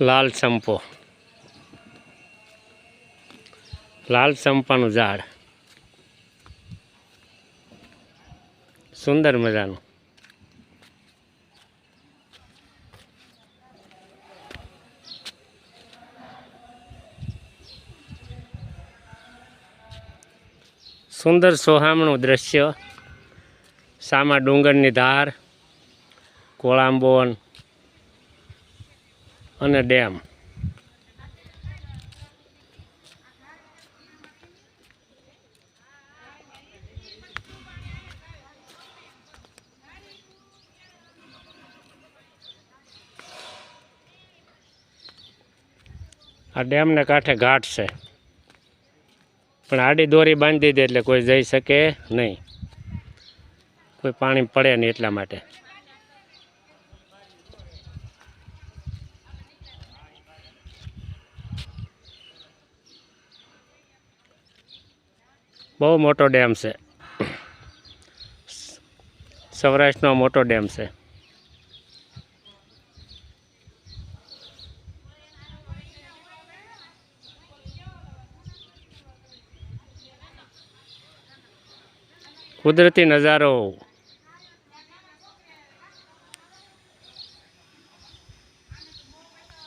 લાલ સંપો લાલ સંપાનું ઝાડ. સુંદર મજાનું. સુંદર સોહામણું દ્રશ્ય. સામા ડુંગરની ધાર. કોળાંબોન. અને ડેમ. આ ડેમને કાંઠે ઘાટ છે. પણ આડી દોરી બાંધી દે એટલે કોઈ જઈ શકે નહીં. કોઈ પાણી પડે નહીં એટલા માટે. બહુ મોટો ડેમ છે. સૌરાષ્ટ્રનો મોટો ડેમ છે. કુદરતી નજારો